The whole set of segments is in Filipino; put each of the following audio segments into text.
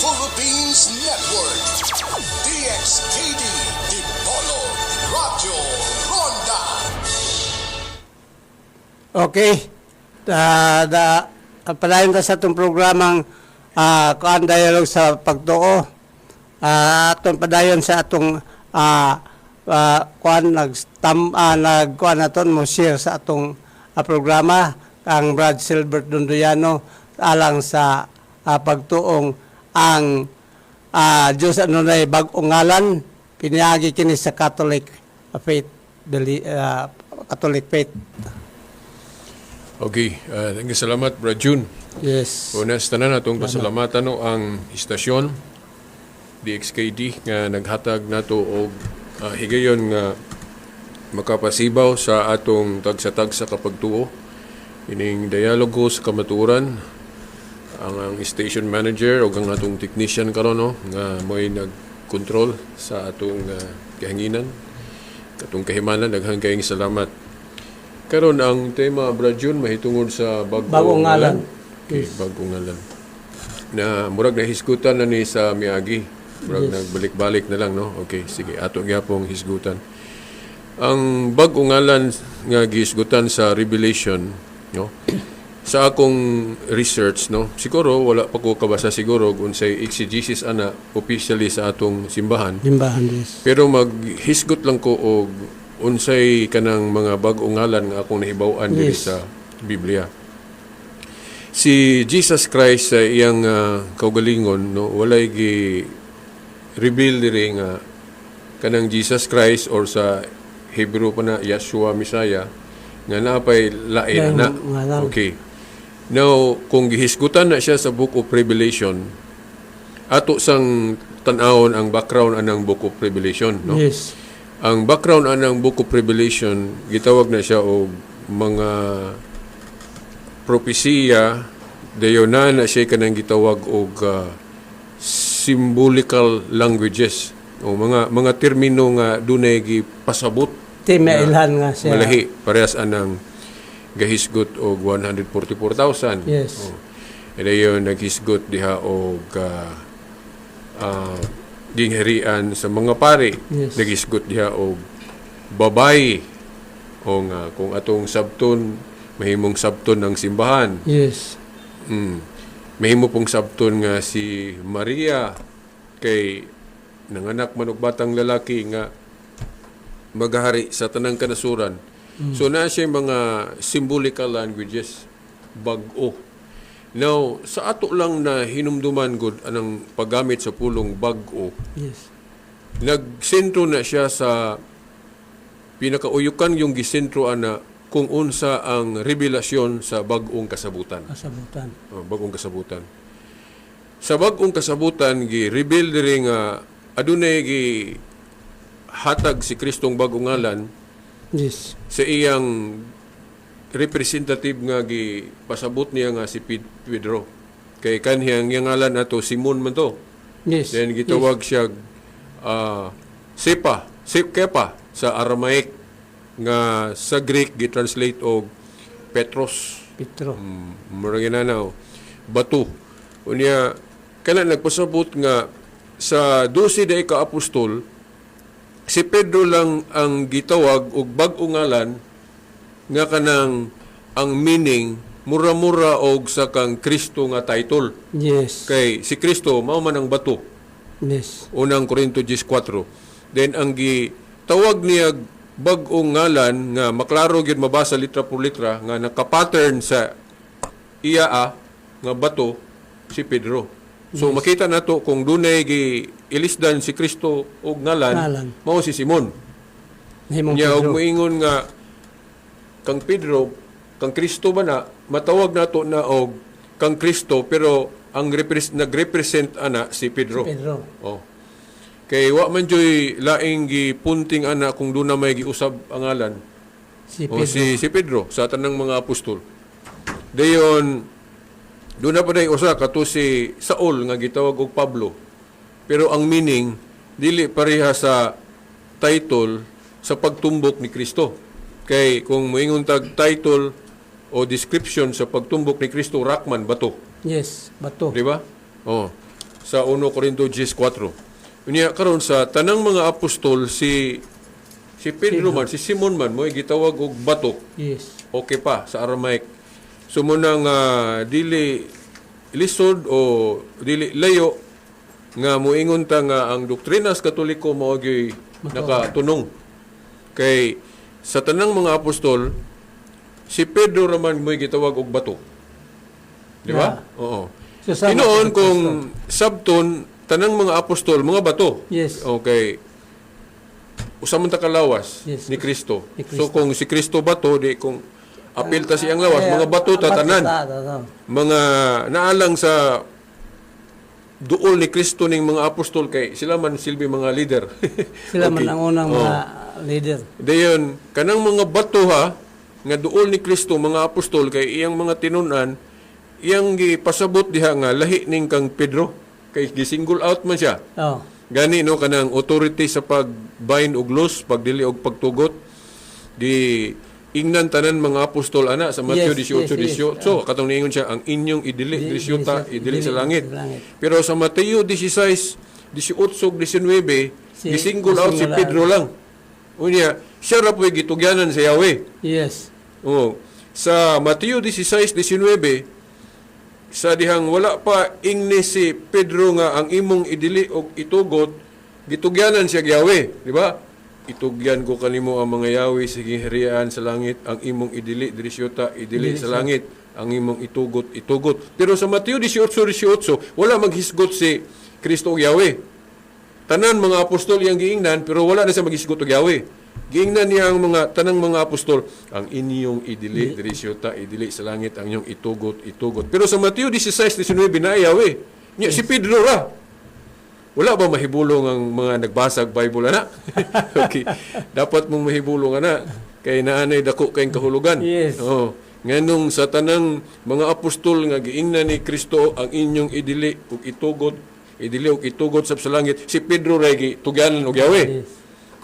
Philippines Network. DXKD Dipolo Radio Ronda. Okay. Da, da, palayon ka sa itong programang uh, kuan dialogue sa pagtuo. Ah, atong padayon sa atong ah ah, kuan nag tam ah, nag kuan naton mo share sa atong ah, programa ang Brad Silbert Dunduyano alang sa ah, pagtuong ang ah, Diyos ano na bag-ong ngalan piniagi kini sa Catholic faith deli, ah, Catholic faith Okay, uh, thank you salamat, Brad June. Yes. Unas tanan atong pasalamatan no ang istasyon DXKD nga naghatag nato og uh, higayon nga makapasibaw sa atong tagsatag sa kapagtuo ining dialogo sa kamaturan ang, ang station manager o ang atong technician karon no nga mo'y nag-control sa atong uh, kahanginan katong kahimanan daghang kayong salamat karon ang tema Brad June mahitungod sa bag Bagong ngalan. Okay, bagong ngalan. Na murag na hisgutan na ni sa Miyagi. Murag nagbalik-balik na lang, no? Okay, sige. Ato gyapong hisgutan. Ang bagong ngalan nga gihisgutan sa Revelation, no? Sa akong research, no? Siguro wala pa ko kabasa siguro kung sa exegesis ana officially sa atong simbahan. Limbahan, yes. Pero maghisgot lang ko og unsay kanang mga bag-ong ngalan nga akong nahibaw-an diri Yes. sa Biblia. Si Jesus Christ sa iyang ah, kaugalingon no walay gi reveal diri nga kanang Jesus Christ or sa Hebrew pa na Yeshua Messiah nga napay lain na. Okay. Now, kung gihisgutan na siya sa Book of Revelation, ato sang tan-awon ang background anang Book of Revelation, no? Yes. Ang background anang Book of Revelation, gitawag na siya og mga propesiya dayon na na siya kanang gitawag og ah, symbolical languages o mga mga termino nga dunay gipasabot Timailhan nga siya. malahi parehas anang gahisgot og 144,000 Yes. oh. and dayon naghisgot diha og ah, ah, dingherian sa mga pari Yes. naghisgot diha og babayi o nga kung atong sabton mahimong sabton ng simbahan Yes. Mm. Mahimo pong sabton nga si Maria kay nanganak man og batang lalaki nga magahari sa tanang kanasuran. So na siya mga symbolical languages bag-o. Now, sa ato lang na hinumduman gud anang paggamit sa pulong bag-o, Yes. nagsentro na siya sa pinakauyukan yung gisentro ana kung unsa ang revelasyon sa bag-ong kasabutan. Kasabutan. Oh, bagong kasabutan. Sa bagong kasabutan gi-reveal diri nga adunay gi hatag si Kristong bagong ngalan Yes. sa iyang representative nga gi pasabot niya nga si Ped- Pedro. Kay kanhiyang iyang ngalan ato Simon man to. Yes. Then gitawag siya ah, Sepa, Sepkepa sa Aramaic nga sa Greek gi-translate og Petros. Petro. Mm, murag ginanaw bato unya kana nagpasabot nga sa 12 day ka apostol si Pedro lang ang gitawag og bag-o ngalan nga kanang ang meaning mura-mura og sa kang Kristo nga title Yes. kay si Kristo mao man ang bato Yes. unang Korinto 10:4 then ang gitawag niya bag-ong ngalan nga maklaro gyud mabasa litra por litra nga naka-pattern sa iya nga bato si Pedro. So makita nato kung dunay gi ilisdan si Kristo og ngalan, Ngalan. mao si Simon. Himong Nya og moingon nga kang Pedro, kang Kristo ba na matawag nato na og kang Kristo pero ang repres- nagrepresent ana si Pedro. Pedro. Oh. Kay wa man joy laing gipunting ana kung na may giusab ang ngalan. Si O Pedro. si si Pedro sa tanang mga apostol. Dayon doon na pa day usa kato si Saul nga gitawag og Pablo. Pero ang meaning dili pareha sa title sa pagtumbok ni Kristo. Kay kung moingon tag title o description sa pagtumbok ni Kristo Rakman bato. Yes. Bato. Di ba? Oh. sa 1 Corinto 10:4. Unya karon sa tanang mga apostol si si Pedro man, si Simon man mo gitawag og batok. Yes. Okay pa sa Aramaic. Sumunang uh, dili lisod o dili layo nga moingon ta nga ang doktrina sa Katoliko mao gyud nakatunong. Kay sa tanang mga apostol si Pedro raman mo'y gitawag og bato. Di ba? Oo. So, sa kung sabton tanang mga apostol mga bato. Yes. Okay. Usa man ta kalawas Yes. Ni Kristo. So kung si Kristo bato di kung apil ta siyang lawas mga bato ta tanan. ta- ta- ta- Mga naalang sa duol ni Kristo ning mga apostol kay sila man silbi mga leader. Sila man Okay. ang unang Oo. mga leader. Dayon, kanang mga bato ha, nga duol ni Kristo, mga apostol, kay iyang mga tinunan, iyang gipasabot diha nga, lahi ning kang Pedro. Kay gisingle out man siya. Oh. Gani no, kanang authority sa pagbain og los, pagdili og pagtugot, di ingnan tanan mga apostol ana sa Matthew Yes, 18, yes, yes. 18. So, katong niingon siya, ang inyong idili, Di- disyuta, dili sa- idili sa langit. Pero sa Mateo 16, 18, 19, Si- gisingle out si Pedro lang. Unya, siya ra po'y gitugyanan sa Yahweh. Yes. Oo. Sa Mateo 16, 19, sa dihang wala pa ingni si Pedro nga ang imong idili og itugot, gitugyanan siya Yahweh, di ba? Itugyan ko kanimo ang mga Yahweh sa giharian sa langit, ang imong idili diri syuta, idili sa langit, ang imong itugot, itugot. Pero sa Mateo 18, 18, wala maghisgot si Kristo og Yahweh. Tanan mga apostol yang giingnan pero wala na siya maghisgot og Yahweh. Giingnan niya ang mga tanang mga apostol ang inyong idili diri syuta idili sa langit ang inyong itugot itugot. Pero sa Mateo 16:19 na Yahweh. Nya si Pedro ra. Wala ba mahibulong ang mga nagbasag Bible ana? okay. Dapat mong mahibulong ana kay naanay dako kayong kahulugan. Yes. Oh, nganong sa tanang mga apostol nga giingnan ni Kristo ang inyong idili ug itugot, idili ug itugot sa langit, si Pedro ray gitugyanan og. Yes.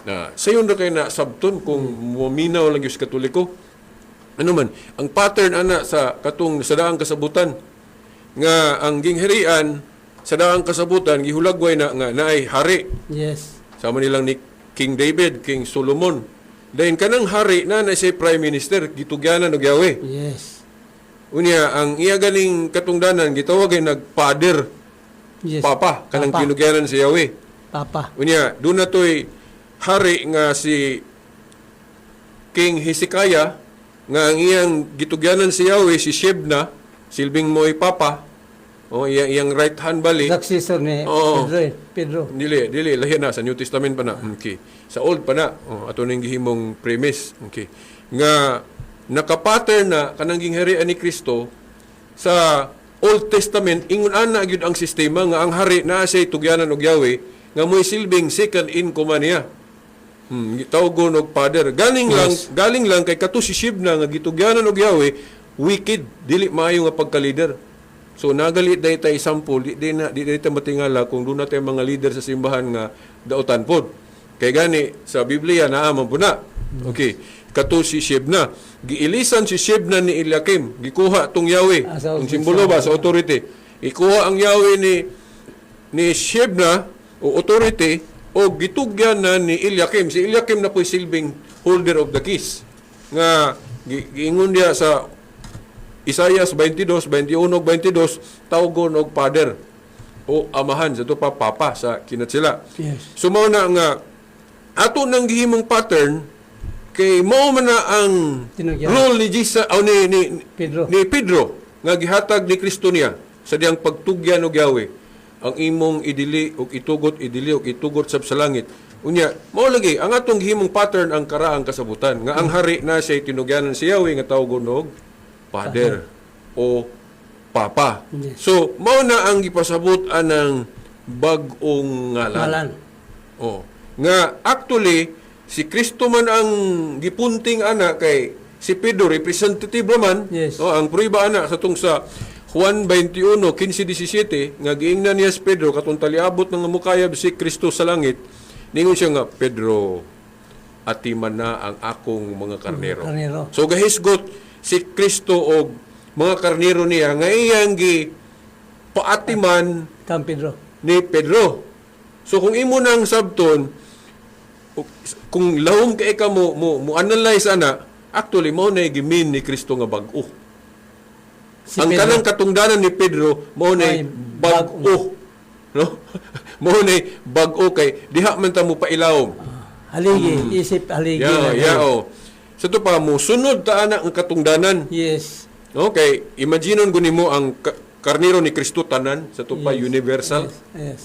Na sayon ra kay na sabton kung muminaw lang yung Katoliko. Ano man, ang pattern ana sa katong sa daang kasabutan nga ang gingharian sa daang kasabutan gihulagway na nga naay hari Yes. sama nilang ni King David, King Solomon. Dahil kanang hari na na siya prime minister, gitugyanan og Yahweh. Yes. Unya, ang iya galing katungdanan, gitawag ay nagpader, Yes. papa, kanang Papa. kinugyanan si Yahweh. Papa. Unya, na to'y hari nga si King Hezekiah, nga ang iyang gitugyanan si Yahweh, si Shebna, silbing mo'y papa, o iyang, iyang right hand bali, Successor ni Oo. Pedro. eh. Pedro. Dili, dili lahi na sa New Testament pa na. Okay. Sa Old pa na. Oh, ato ning gihimong premise. Okay. Nga nakapattern na kanang gingharian ni Kristo sa Old Testament ingon ana gyud ang sistema nga ang hari naa siya tugyanan og Yahweh nga mo'y silbing second in command niya. Hmm, gitawgon og father. Galing lang, galing lang kay kato si Shibna nga gitugyanan og Yahweh, wicked, dili maayo nga pagka-leader. So nagalit day tay sample, di, di na di, ta matingala kung doon natin mga leader sa simbahan nga dautan pod. Kay gani sa Biblia naa man po na. Okay. Kato si Shebna. Giilisan si Shebna ni Eliakim. Gikuha tong Yahweh. Ah, ang simbolo ba sa authority. Ikuha ang Yahweh ni ni Shebna o authority o gitugyan na ni Eliakim. Si Eliakim na po'y silbing holder of the keys. Nga gi- giingon diya sa Isaias 22, 21, 22, tawgon og father o amahan sa pa papa sa kinat sila. Yes. So mao na nga ato nang gihimong pattern kay mao man na ang Tinugyan. role ni Jesus o ni, ni Pedro. ni Pedro nga gihatag ni Kristo niya sa diyang pagtugyan og Yahweh ang imong idili og itugot idili og itugot sab sa langit unya mao lagi ang atong gihimong pattern ang karaang kasabutan nga ang hari na siya tinugyanan si Yahweh nga tawgon og Father o Papa Yes. so mao na ang gipasabot anang bag-ong ngalan Malan. Oh. Nga actually si Kristo man ang gipunting ana kay si Pedro representative naman. Yes. Oh, ang prueba ana sa tung sa Juan 21, 15-17, nga giingnan niya si Pedro, katong taliabot ng mukayab si Kristo sa langit, ningon siya nga, Pedro, atiman na ang akong mga karnero. Karnero. So gahisgot si Kristo og mga karnero niya nga iyang gi paatiman Pedro. ni Pedro. So kung imo nang sabton kung lahom kay ka mo mo, mo analyze ana, actually mo na gimin ni Kristo nga bag-o. Si ang Pedro. kanang katungdanan ni Pedro mo na Ay, bag-o. No? mo na bag-o kay diha man ta mo pailawom. Haligi, isip haligi. Yeah, na- yeah, oh. Sa to pa mo sunod ta ana ang katungdanan. Yes. Okay, imagineon ko nimo ang ka- karniro ni Kristo tanan sa to pa Yes. universal. Yes. yes.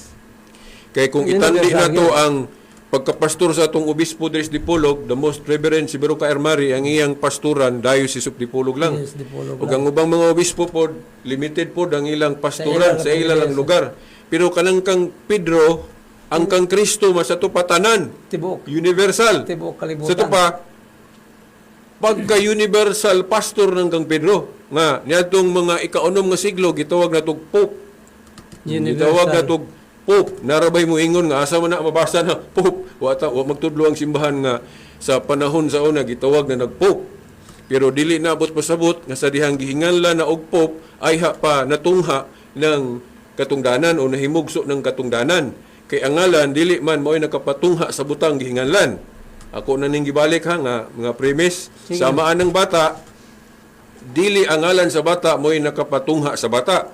Kay kung itandi na to ang pagkapastor sa atong obispo Dres Dipolog, the most reverend si Bero Kaermari, ang iyang pasturan diocese of Dipolog lang. Yes, Dipolog Ug lang. ang ubang mga obispo po limited po ang ilang pasturan Sa sa ilang- ilang, lugar. Pero kanang kang Pedro, ang kang Kristo mas ato patanan, Tibok. universal. Tibok kalibutan. Sa to pa, pagka-universal pastor ng kang Pedro, nga niadtong mga ikaunom nga siglo gitawag na tog Pope. Universal. Gitawag na tog Pope. Narabay mo ingon nga asa man na mabasa na Pope. Wa ta wa magtudlo ang simbahan nga sa panahon sa una gitawag na nag-Pope. Pero dili na abot pasabot nga sa dihang gihinganlan na og Pope ay ha pa natungha ng katungdanan o nahimugso ng katungdanan. Kay ang ngalan dili man mo'y nakapatungha sa butang gihinganlan. Ako na ning gibalik ha nga mga premise Sige. samaan ng bata dili ang ngalan sa bata mo'y nakapatungha sa bata.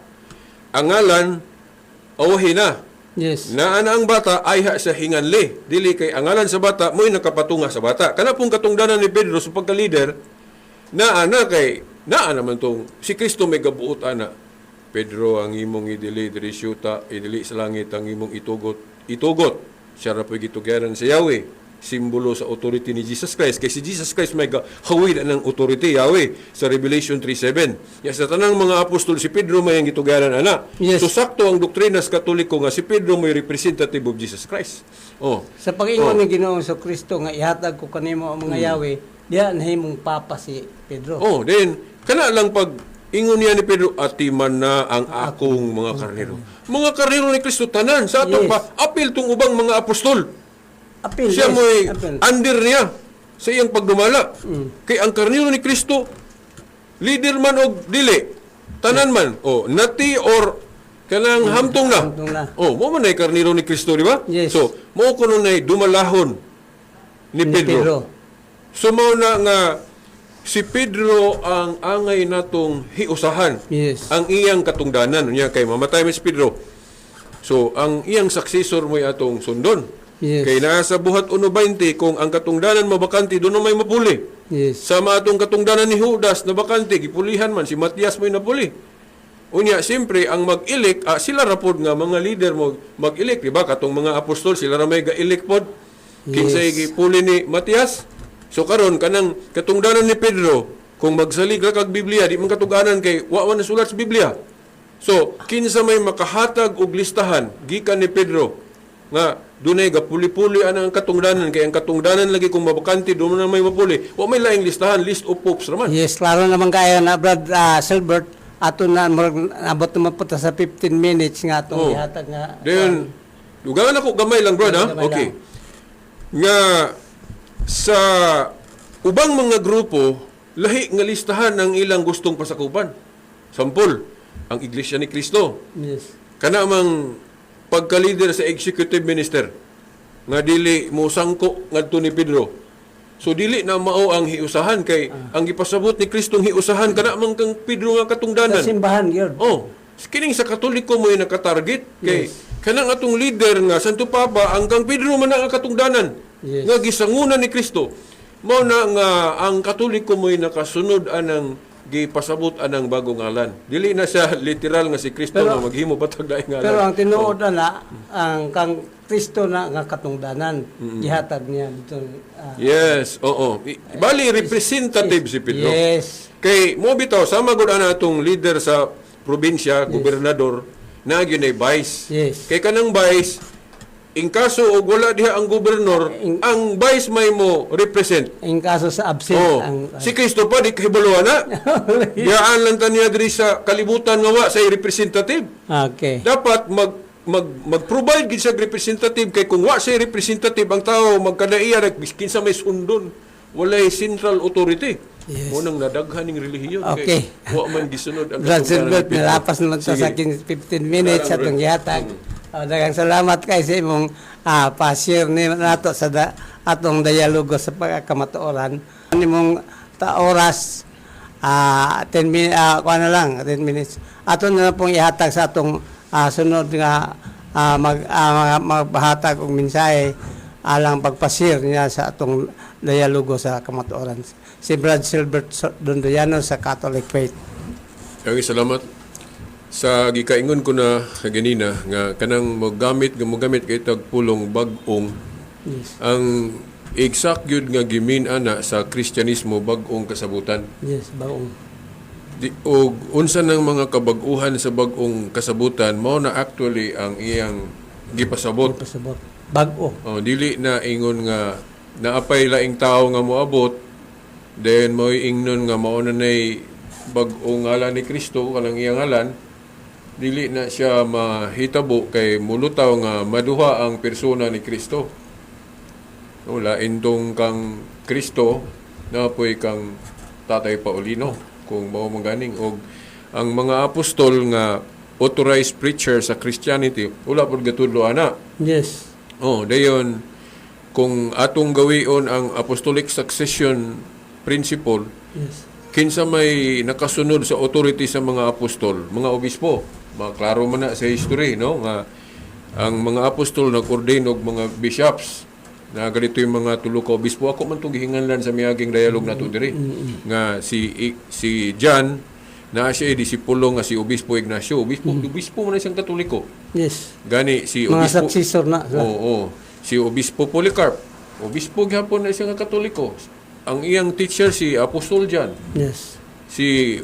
Ang ngalan awahin na. Yes. Na ana ang bata ay ha sa hinganli. Dili kay ang ngalan sa bata mo'y nakapatunga sa bata. Kana pong katungdanan ni Pedro sa pagka-leader na ana kay naa naman tong si Kristo may gabuot ana. Pedro ang imong idili diri syuta, idili sa langit ang imong itugot. Itugot. Siya ra po'y gitugaran sa Yahweh simbolo sa authority ni Jesus Christ. Kay si Jesus Christ may hawid ng authority, Yahweh, sa Revelation 3.7. Ya, sa tanang mga apostol, si Pedro may ang gitugaran, ana. Yes. So, sakto ang doktrina sa Katoliko nga si Pedro may representative of Jesus Christ. Oh. Sa pag-ingon Oh. ni Ginoo sa Kristo nga ihatag ko kanimo ang mga Yahweh, diya nahimong papa si Pedro. Oh, then, kana lang pag ingon niya ni Pedro, atiman na ang akong mga karnero. Mga karnero ni Kristo tanan. Sa atong Yes. pa, apil tong ubang mga apostol. Apil. Siya yes, apil. under niya sa iyang pagdumala. Mm. Kay ang karnero ni Kristo, leader man og dili, tanan man, oh, nati or kanang hamtong na. hamtong na. Oh, mo man ay karnero ni Kristo, di ba? Yes. So, mo kuno nay dumalahon ni Ni Pedro. Pedro. So mao na nga si Pedro ang angay natong hiusahan Yes. ang iyang katungdanan niya kay mamatay man si Pedro. So ang iyang successor mo atong sundon. Yes. Kay nasa buhat 1.20 kung ang katungdanan mabakanti doon na may mapuli. Yes. Sama atong katungdanan ni Judas na bakante gipulihan man si Matias may napuli. Unya, siyempre, ang mag-ilik, ah, sila rapod nga mga leader mo mag-ilik, di ba? Katong mga apostol, sila ra may ga-ilik pod. Kinsay Yes. gipuli ni Matias. So karon kanang katungdanan ni Pedro, kung magsalig ra kag Biblia, di man katuganan kay wa man nasulat sa Biblia. So, kinsa may makahatag og listahan gikan ni Pedro nga dunay gapuli-puli ana ang katungdanan kay ang katungdanan lagi kung mabakante do na may mapuli. Wa may laing listahan, list of popes raman. Yes, klaro naman kaya na Brad ah, Silbert ato na murag abot naman po sa 15 minutes nga atong Oh. ihatag nga. Then, dugangan ako gamay lang, bro, ha? Okay. Nga, sa ubang mga grupo, lahi nga listahan ang ilang gustong pasakupan. Sampol, ang Iglesia ni Kristo. Yes. Kana mang pagka-leader sa executive minister, nga dili mo sangko ngadto ni Pedro. So dili na mao ang hiusahan kay ang gipasabot ni Kristong hiusahan kana man kang Pedro nga Sa katungdanan. simbahan gyud. Oh, kining sa Katoliko mo yung nakatarget kay kanang atong leader nga Santo Papa hanggang Pedro man ang katungdanan Yes. nga gisangunan ni Kristo. Mao na nga ang Katoliko mo yung nakasunod anang gipasabot anang bagong ngalan. Dili na siya literal nga si Kristo nga maghimo batag daing ngalan. Pero ang tinuod na ang kang Kristo na nga katungdanan gihatag niya dito. ah, Yes, oo. I- Bali representative si Pedro. Yes. Kay mo bitaw sama gud ana atong leader sa probinsya, gobernador, na gyud vice. Yes. Kay kanang vice, in kaso og wala diha ang gobernador, In- ang vice may mo represent. In kaso sa absent Oh, ang si Kristo pa di kahibuluhan na. Diyaan lang taniya diri sa kalibutan nga wa say representative. Okay. Dapat mag mag mag-provide gid sa representative kay kung wa say representative ang tao magkadaiya nag kinsa may sundon walay central authority. Yes. Mo nang nadaghan ning relihiyon Okay. kay wa man gisunod ang Brad Silbert, ni Pedro. nalapas naman sa aking 15 minutes atong Brad. gihatag. Oh, daghang salamat kay sa imong ah, pa-share ni nato sa da, atong dialogo sa pagkamatuoran. Imong ta oras ah 10 minutes ah kuha lang 10 minutes. Ato na pong ihatag sa atong ah, sunod nga ah, mag ah, magbahatag og mensahe alang pagpasir niya sa atong dialogo sa kamatuoran. Si Brad Silbert Dondoyano sa Catholic Faith. Kaya salamat. Sa gikaingon ko na kaganina nga kanang mogamit nga mogamit kay tag pulong bag-ong Yes. ang exact yun nga gimin ana sa Kristyanismo bag-ong kasabutan. Yes, baong. Di, og unsa ng mga kabag-uhan sa bag-ong kasabutan mao na actually ang iyang gipasabot. Pasabot. Bago. Oh, dili na ingon nga naapay laing tao nga moabot then mo ingnon nga mao na nay bag-ong ngalan ni Kristo kanang iyang ngalan dili na siya mahitabo kay mulutaw nga maduha ang persona ni Kristo. Wala intong kang Kristo na po'y kang Tatay Paulino kung mao maganing og ang mga apostol nga authorized preacher sa Christianity wala pud gatudlo ana. Yes. Oh, dayon kung atong gawion ang apostolic succession principle, Yes. kinsa may nakasunod sa authority sa mga apostol, mga obispo. Maklaro man na sa history, no? Nga ang mga apostol nag-ordain og mga bishops na ganito yung mga tulo ka obispo. Ako man itong gihinganlan sa miyaging dialog na ito diri. Nga si si John na siya ay disipulo nga si Obispo Ignacio. Obispo, obispo man siyang katoliko. Yes. Gani si Mga Obispo successor na. Oo, oo. Si Obispo Polycarp. Obispo gyapon na siya nga katoliko. Ang iyang teacher si Apostol John. Yes. Si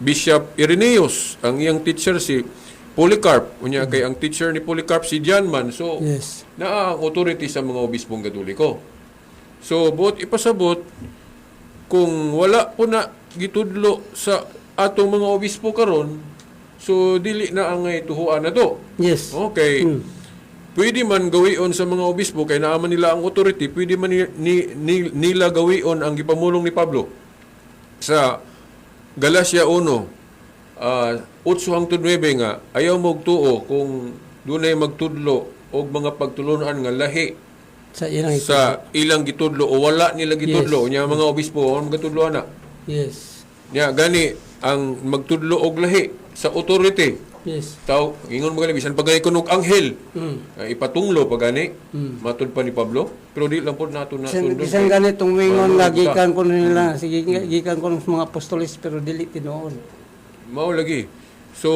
Bishop Irenaeus. Ang iyang teacher si Polycarp. Unya kay ang teacher ni Polycarp si John man. So Yes. naa ang authority sa mga obispong katoliko. So buot ipasabot kung wala po na gitudlo sa atong mga obispo karon so dili na ang tuhuan na to. Yes. Okay. Hmm. Pwede man gawion sa mga obispo kay naaman nila ang authority, pwede man ni, ni- ni- nila gawion ang gipamulong ni Pablo sa Galacia 1 uh, 8 hangtod 9 nga ayaw mo tuo kung dunay magtudlo og mga pagtulunan nga lahi Sa ilang sa ilang gitudlo o wala nila gitudlo. Nya mga obispo ang magtudlo ana Yes. nya gani ang magtudlo og lahi sa authority Yes. Tao, ingon mo gali, bisan pag gani kunog anghel, Mm. ay ipatunglo pag gani, matud pa ni Pablo, pero di lang po nato na Bisan, sundon. bisan ganitong wingon Ano, nga gikan ko nila, sige gikan ko ng mga apostolis pero dili tinuon. Mao lagi. So,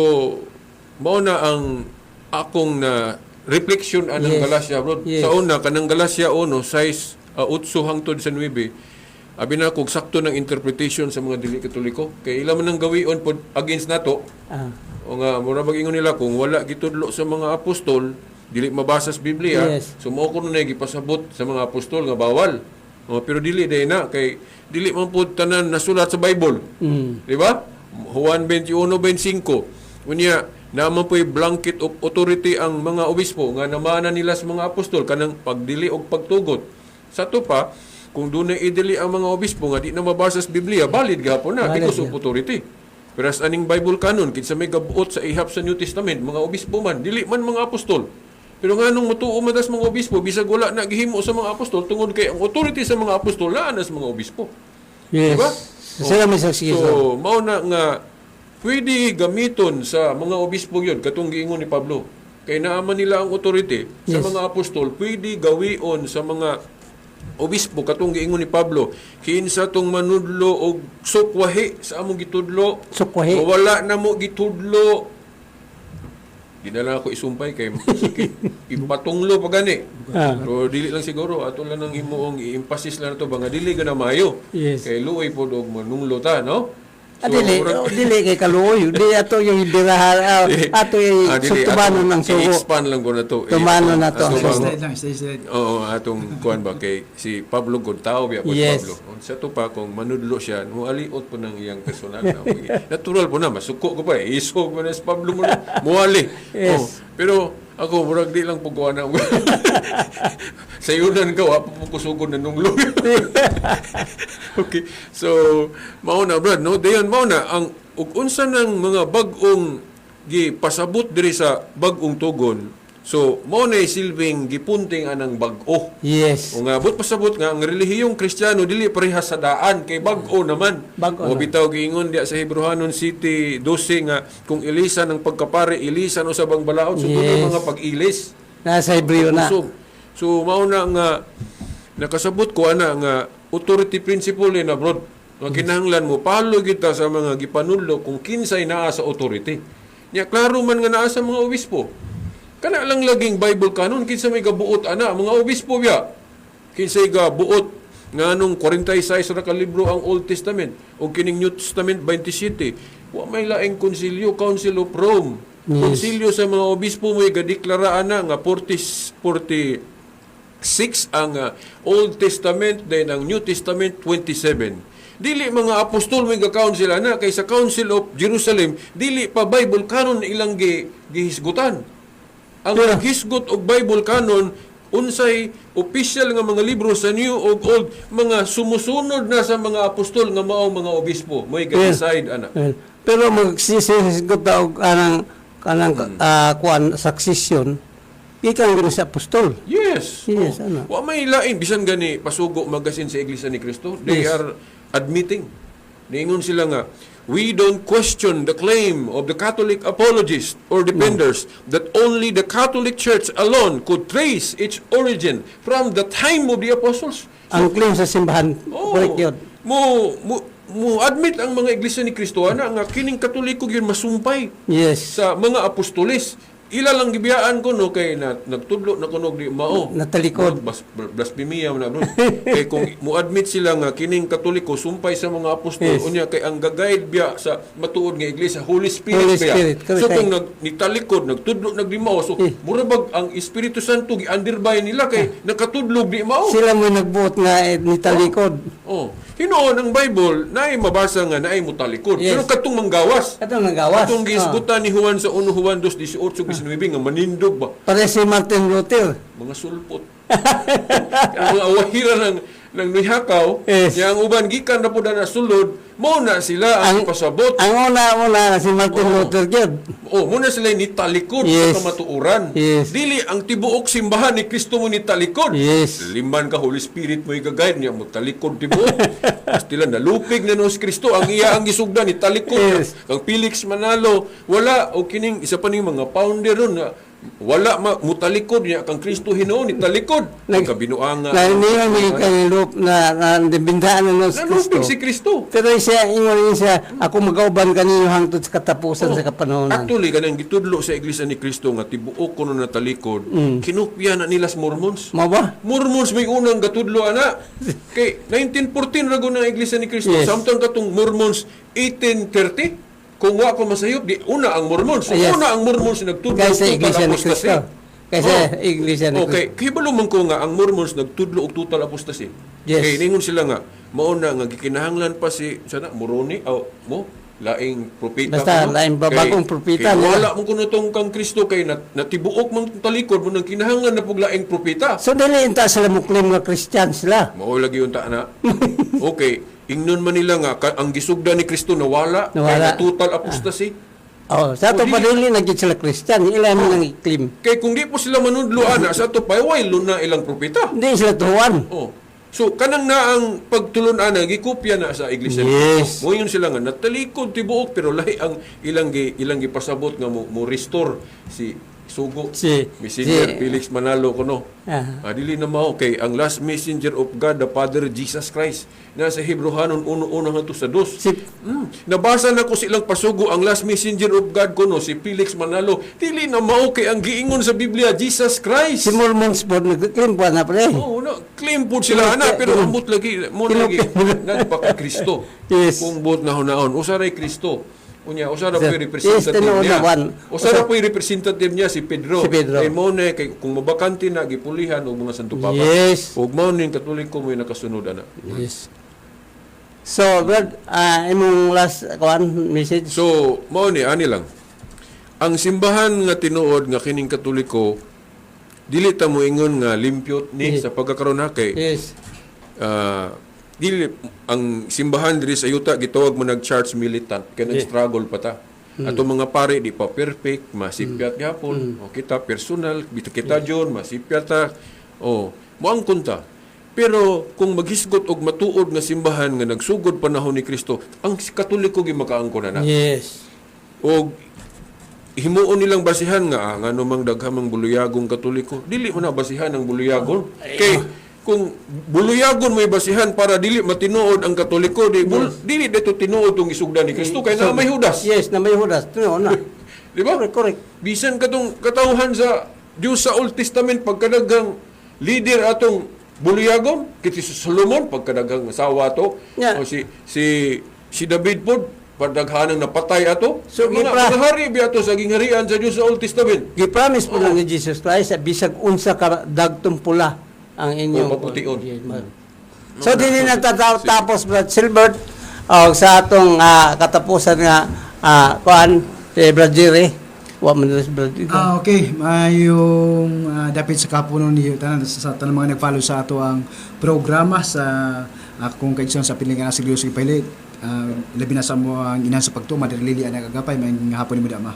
mao na ang akong na reflection anang Yes. Galacia bro. Yes. Sa una kanang Galacia 1 size uh, 8 hangtod sa 9. Abi na kog sakto ng interpretation sa mga dili katoliko. Kay ila man ang gawion pod against nato. Ah. O nga, mura mag-ingon nila kung wala gitudlo sa mga apostol, dili mabasa sa Biblia, Yes. so mo ko na gipasabot sa mga apostol nga bawal. O, pero dili day na kay dili man pud tanan nasulat sa Bible. Mm. Di ba? Juan 21:25. Unya, naman po'y blanket of authority ang mga obispo nga namana nila sa mga apostol kanang pagdili og pagtugot. Sa to pa, kung dunay idili ang mga obispo nga di na mabasa sa Biblia, valid gapon na because of authority. Pero as aning Bible canon, kinsa may gabuot sa ihap sa New Testament, mga obispo man, dili man mga apostol. Pero nga nung mutuo man tas mga obispo, bisag wala na gihimo sa mga apostol, tungod kay ang authority sa mga apostol, naa na sa mga obispo. Yes. Diba? Sila may successor. So, mao na nga pwede gamiton sa mga obispo yun katong giingon ni Pablo. Kay naaman nila ang authority sa Yes. mga apostol, pwede gawion sa mga obispo katong giingon ni Pablo. Kinsa tong manudlo og sukwahi sa among gitudlo. Sukwahi. O wala na mo gitudlo. Di na lang ako isumpay kay sakit. ipatunglo pa gani. Ah. Pero dili lang siguro ato lang nang himuong i-emphasis lang to ba nga dili ka na mayo. Yes. Kay luoy po og manunglo ta, no? Ah, dili, oh, dili kay kaluoy. Di ato yung birahan, ah, ato yung Ah, ato- ng sugo. I-expand lang ko na to. Tumano na to. Ato Stay lang, stay slide. Oo, atong kuan ba kay si Pablo gud tao biya po si Yes. Pablo. Sa to pa kung manudlo siya, mualiot po ng iyang personal na. Natural po na masuko ko pa eh. Isog mo na si Pablo mo na. Muali. Yes. Oh, pero ako murag di lang pagkuha na. Sa yunan ka, wa po ko sugod na nunglo. okay. So, mao na brad, no? Dayon mao na ang ug unsa ng mga bag-ong gi pasabot diri sa bag-ong tugon So, mo na silbing gipunting anang bag-o. Yes. O nga, but pasabot nga, ang relihiyong kristyano, dili parehas sa daan, kay bag-o naman. Bag-o O na. bitaw giingon diya sa Hebrohanon City 12 nga, kung ilisan ng pagkapare, ilisan o sa bang balaod, so Yes. mga pag-ilis. Nasa Hebreo na. Usog. So, mauna nga, nakasabot ko ana nga, authority principle na broad. Nga kinahanglan mo, palo kita sa mga gipanudlo kung kinsay naa sa authority. Nya, klaro man nga naa sa mga obispo. Kana lang laging Bible canon, kinsa may gabuot ana, mga obispo biya. Kinsay gabuot nga nung 46 ra ka libro ang Old Testament o kining New Testament 27 wa may laing konsilyo Council of Rome. Konsilyo sa mga obispo mo gadeklara ana nga 40 46 ang uh, Old Testament then ang New Testament 27 dili mga apostol may ga-council ana kay sa Council of Jerusalem dili pa Bible canon ilang gi, gihisgutan ang Yeah. hisgot og Bible canon unsay official nga mga libro sa New ug Old mga sumusunod na sa mga apostol nga mao mga obispo may ga-decide ana Well, Pero magsisisigot daw kanang kanang ah, kuan succession ikan gano sa apostol. Yes. Yes, Oh. ano. Wa may lain bisan gani pasugo magasin sa Iglesia ni Cristo. They Yes. are admitting. Niingon sila nga, we don't question the claim of the Catholic apologists or defenders that only the Catholic Church alone could trace its origin from the time of the apostles. Ang claim sa simbahan, Oh, correct yun. mo, mo, mo admit ang mga iglesia ni Kristo ana nga kining katoliko yun masumpay Yes. sa mga apostoles ila lang gibiyaan ko no kay na, nagtudlo na kunog di mao Natalikod. Bas, blasphemia na bro kay kung mo-admit sila nga kining katoliko sumpay sa mga apostol Yes. unya kay ang gagayad biya sa matuod nga iglesia Holy Spirit Holy biya Spirit, so kung nag nitalikod nagtudlo nagdimaw so Eh. mura bag ang Espiritu Santo gi-underby nila kay nakatudlog di mao Sila mo nagbuot nga eh, ni talikod. Oh, hinoon ang Bible naay mabasa nga naay mutalikod. Yes. Pero katong manggawas. Kato nang gawas. Katong Ah. giisgutan ni Juan sa 1 Juan 2:18 19 nga manindog ba Pare si Martin Luther. mga sulpot. ang mga awahira ng ng nihakaw, Yes. niya ang uban gikan na po na sulod, mo na sila ang, Ang- pasabot. Ang una-una si Martin Oo. Luther yun. Oh, muna sila ni talikod Yes. sa kamatuuran. Yes. Dili ang tibuok simbahan ni Kristo mo ni talikod. Yes. Liman ka Holy Spirit mo i-guide niya mo talikod tibuok. Nalupig na no si Kristo ang iya ang gisugdan ni talikod. Yes. Kang Felix Manalo wala o kining isa pa ning mga founder ron nga wala ma, mutalikod niya kang Kristo Hinoon ni talikod. Ang Nag- kabinuanga. Na lang may kanilup na na nabindaan na no si Kristo. Si Kristo. Pero siya, ingon yun siya, ako magauban kanino hangtod sa katapusan sa kapanahonan. Actually, kanang gitudlo sa Iglesia ni Kristo nga tibuok kuno na talikod, Mm. kinupya na nila sa Mormons. Mo ba? Mormons may unang gatudlo ana. Kay 1914 rago ng Iglesia ni Kristo. Yes. Samtang katong Mormons 1830 kung wa ko masayop di una ang Mormons. So, yes. una ang Mormons nagtudlo Kaysa total Iglesia ni. Cristo. Kaysa Iglesia ni Okay, kay man ko nga ang Mormons nagtudlo og total apostasy. Yes. Kay ningon sila nga mauna nga gikinahanglan pa si sana Moroni o mo laing propeta Basta, kuno. laing babagong propeta kay wala mo kuno tong kang Kristo kay nat, natibuok man talikod mo nang kinahanglan na pug laing propeta So, dili inta sila mo claim nga Christian sila. Mao lagi yung na. okay, ingnon man nila nga ka- ang gisugda ni Kristo nawala, Nawala. kay na total apostasy. Oh, sa ato di- pa dili nagit sila Christian, ila mo nang i-claim. Kay kung di po sila manudlo ana sa to pay na ilang propeta. Hindi sila tuwan. Oh. So kanang na ang pagtulon ana gikopya na sa iglesia. Yes. Mo yun sila nga natalikod tibuok pero lahi ang ilang ilang gipasabot nga mo, mo restore si Sugo Si- Messenger si- Felix Manalo kuno. Ah. Ah, dili na mao kay ang last messenger of God the Father Jesus Christ na sa Hebrehanon 1:1 hangtod sa 2. Si, Mm. Nabasa na ko silang pasugo ang last messenger of God kuno si Felix Manalo. Dili na mao kay ang giingon sa Biblia Jesus Christ. si Mormons po, nag-claim po na pre. Oo, no, claim po sila ana pero ambot lagi mo lagi nagpaka Kristo. Yes. Kung buot na hunaon, usaray Kristo. Unya, usara po Yes, yung representative tinuod niya. one. Usa- po yung representative niya si Pedro. Si Pedro. Kay mo na, kay, kung mabakante na, gipulihan o mga Santo Papa. Yes. Ug mao ning katoliko mo nakasunod ana. Yes. So, Brad, ah, imong last kuan message. So, mao ni ani lang. Ang simbahan nga tinuod nga kining katoliko dili ta mo ingon nga limpyot ni Yes. sa pagkakaroon na kay Yes. Ah, dili ang simbahan diri sa yuta gitawag mo nag-charge militant kay Yeah. nag-struggle pa ta. Ato mga pare di pa perfect, masipyat gyapon. O kita personal, bito kita John, masipyat ta. O, moang kunta. Pero kung maghisgot og matuod nga simbahan nga nagsugod panahon ni Kristo, ang Katoliko gi makaangko na na. Yes. O himuon nilang basihan nga ah, nga namang daghamang buluyagong katoliko dili mo na basihan ang buluyagon kay kung buluyagon may basihan para dili matinuod ang katoliko di bul, dili dito tinuod tong isugdan ni Kristo kay na may hudas Yes, na may hudas. Tuno na. di ba Correct, correct. bisan katong katawhan sa Dios sa Old Testament pagkadagang leader atong buluyagon kiti si Solomon pagkadagang asawa to Yeah. o si si si David pod padaghanang napatay ato So, so, mga, hari biya to sa gingharian sa Dios sa Old Testament Gi-promise po lang ni Jesus Christ sa bisag unsa ka dagtong pula ang inyong O, paputiun. Yes, ma'am. So dili na tatapos Brad Silbert og sa atong ah, katapusan nga ah, kuan si Brad Jerry. Wa man si Brad Jerry. Ah, okay. Mayong uh, dapit sa kapuno ni tanan sa, sa tanang mga nag-follow sa ato ang programa sa akong kaigsoon sa pilingan sa Dios Pilit. Uh, labi na sa mo ang ina sa pagtuma dili lili ang agapay may hapon ni mo dama.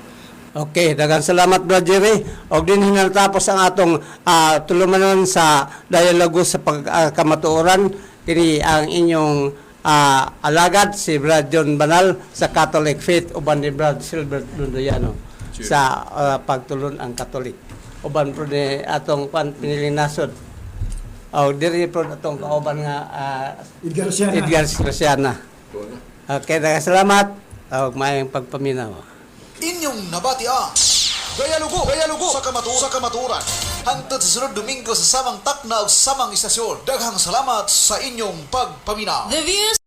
Okay, dagang salamat Brad Jerry. Og din hinatapos ang atong ah, tulumanon sa dialogo sa pagkamatuoran kini ang inyong ah, alagad si Brad John Banal sa Catholic Faith uban ni Brad Silbert Lundoyano sa ah, pagtulon ang Catholic. Uban pro ni atong pan piniling nasod. Og diri pro atong kauban nga ah, Edgar Luciana. Edgar Luciana. Okay, dagang salamat. Og maayong pagpaminaw. Inyong nabati ang Gayalugo, Gayalugo sa kamatu sa kamaturan. Hangtod sa sunod Domingo sa samang takna o samang istasyon. Daghang salamat sa inyong pagpaminaw. The views